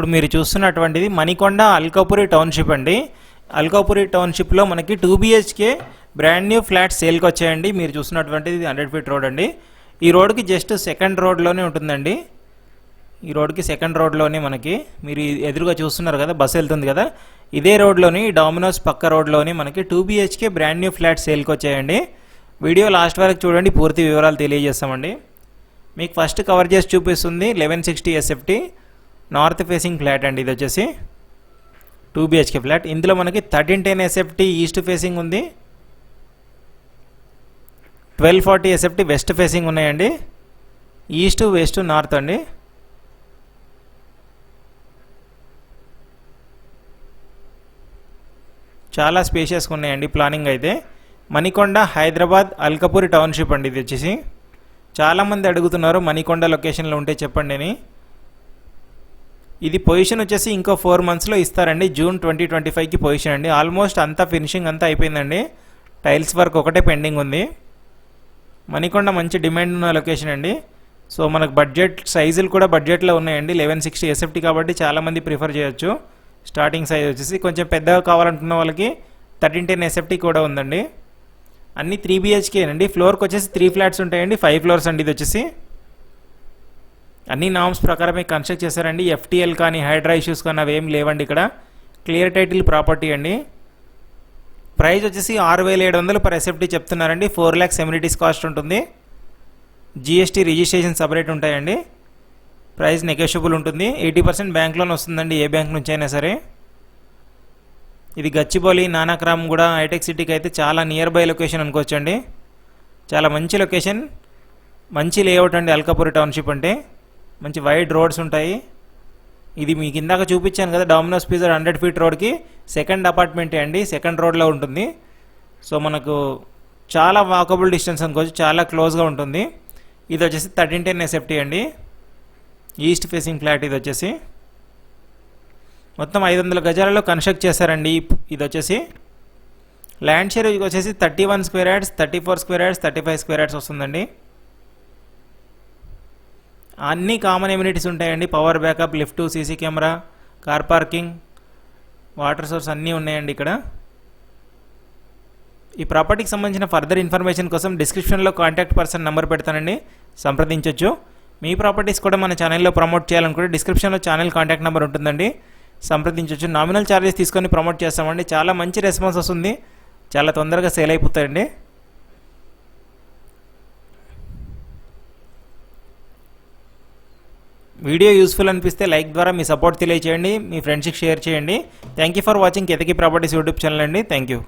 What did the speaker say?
ఇప్పుడు మీరు చూస్తున్నటువంటిది మణికొండ అల్కాపురి టౌన్షిప్ అండి. అల్కాపురి టౌన్షిప్లో మనకి two BHK brand new flat సేల్కి వచ్చాయండి. మీరు చూస్తున్నటువంటిది హండ్రెడ్ ఫీట్ రోడ్ అండి. ఈ రోడ్కి జస్ట్ సెకండ్ రోడ్లోనే ఉంటుందండి. ఈ రోడ్కి సెకండ్ రోడ్లోనే మనకి మీరు ఎదురుగా చూస్తున్నారు కదా బస్సు వెళ్తుంది కదా. ఇదే రోడ్లోని డామినోస్ పక్క రోడ్లోని మనకి two BHK brand new flat సేల్కి వచ్చాయండి. వీడియో లాస్ట్ వరకు చూడండి పూర్తి వివరాలు తెలియజేస్తామండి. మీకు ఫస్ట్ కవర్ చేసి చూపిస్తుంది eleven sixty SFT. North facing flat అండి ఇది వచ్చేసి టూ బిహెచ్కే ఫ్లాట్. ఇందులో మనకి thirteen ten SFT east facing ఉంది. Twelve forty SFT west facing ఉన్నాయండి. ఈస్ట్ వెస్ట్ నార్త్ అండి. చాలా స్పేషియస్గా ఉన్నాయండి ప్లానింగ్ అయితే. మణికొండ హైదరాబాద్ అల్కపూరి టౌన్షిప్ అండి ఇది వచ్చేసి. చాలామంది అడుగుతున్నారు మణికొండ లొకేషన్లో ఉంటే చెప్పండి అని. ఇది పొజిషన్ వచ్చేసి ఇంకో ఫోర్ మంత్స్లో ఇస్తారండి. జూన్ ట్వంటీ ట్వంటీ ఫైవ్కి పొజిషన్ అండి. ఆల్మోస్ట్ అంతా ఫినిషింగ్ అంతా అయిపోయిందండి. టైల్స్ వర్క్ ఒకటే పెండింగ్ ఉంది. మణికొండ మంచి డిమాండ్ ఉన్న లొకేషన్ అండి. సో మనకు బడ్జెట్ సైజులు కూడా బడ్జెట్లో ఉన్నాయండి. లెవెన్ సిక్స్టీ ఎస్ఎఫ్టీ కాబట్టి చాలామంది ప్రిఫర్ చేయొచ్చు. స్టార్టింగ్ సైజ్ వచ్చేసి కొంచెం పెద్దగా కావాలనుకున్న వాళ్ళకి థర్టీన్ టెన్ ఎస్ఎఫ్టీ కూడా ఉందండి. అన్ని త్రీ బిహెచ్కే అండి ఫ్లోర్కి వచ్చేసి త్రీ ఫ్లాట్స్ ఉంటాయండి. ఫైవ్ ఫ్లోర్స్ అండి ఇది వచ్చేసి. అన్ని నామ్స్ ప్రకారమే కన్స్ట్రక్ట్ చేశారండి. ఎఫ్టీఎల్ కానీ హైడ్రా ఇష్యూస్ కానీ అవి ఏం లేవండి ఇక్కడ. క్లియర్ టైటిల్ ప్రాపర్టీ అండి. ప్రైస్ వచ్చేసి ఆరు వేల ఏడు వందలు పర్ ఎస్ఎఫ్టీ చెప్తున్నారండి. ఫోర్ ల్యాక్స్ ఎమ్యూనిటీస్ కాస్ట్ ఉంటుంది. జిఎస్టీ రిజిస్ట్రేషన్ సపరేట్ ఉంటాయండి. ప్రైస్ నెగోషియబుల్ ఉంటుంది. ఎయిటీ పర్సెంట్ బ్యాంక్ లోన్ వస్తుందండి ఏ బ్యాంక్ నుంచి అయినా సరే. ఇది గచ్చిబౌలి నానాక్రామ్ కూడా హైటెక్ సిటీకి అయితే చాలా నియర్ బై లొకేషన్ అనుకోవచ్చండి. చాలా మంచి లొకేషన్ మంచి లేఅవుట్ అండి అల్కాపురి టౌన్షిప్ అంటే. మంచి వైడ్ రోడ్స్ ఉంటాయి. ఇది మీకు ఇందాక చూపించాను కదా డామినోస్ పిజ్జా హండ్రెడ్ ఫీట్ రోడ్కి సెకండ్ అపార్ట్మెంటే అండి సెకండ్ రోడ్లో ఉంటుంది. సో మనకు చాలా వాకబుల్ డిస్టెన్స్ అనుకోవచ్చు చాలా క్లోజ్గా ఉంటుంది. ఇది వచ్చేసి థర్టీన్ టెన్ ఎస్ఎఫ్టీ అండి. ఈస్ట్ ఫేసింగ్ ఫ్లాట్ ఇది వచ్చేసి. మొత్తం ఐదు వందల గజాలలో కన్స్ట్రక్ట్ చేశారండి. ఈ- ఇది వచ్చేసి ల్యాండ్ షేర్ వచ్చేసి thirty one square yards thirty four square yards thirty five square yards వస్తుందండి. అన్ని కామన్ ఎమ్యూనిటీస్ ఉంటాయండి. Power backup lift CC camera car parking water source అన్నీ ఉన్నాయండి ఇక్కడ. ఈ ప్రాపర్టీకి సంబంధించిన ఫర్దర్ ఇన్ఫర్మేషన్ కోసం డిస్క్రిప్షన్లో కాంటాక్ట్ పర్సన్ నెంబర్ పెడతానండి. సంప్రదించవచ్చు మీ ప్రాపర్టీస్ కూడా మన ఛానల్లో ప్రమోట్ చేయాలనుకుంటే డిస్క్రిప్షన్లో ఛానల్ కాంటాక్ట్ నెంబర్ ఉంటుందండి. సంప్రదించవచ్చు నామినల్ ఛార్జెస్ తీసుకొని ప్రమోట్ చేస్తామండి. చాలా మంచి రెస్పాన్స్ వస్తుంది. చాలా తొందరగా సేల్ అయిపోతాయండి. వీడియో యూస్ఫుల్ అనిపిస్తే లైక్ ద్వారా మీ సపోర్ట్ తెలియచేయండి మీ ఫ్రెండ్స్కి షేర్ చేయండి. Thank you for watching Ketaki properties YouTube channel అండి. Thank you.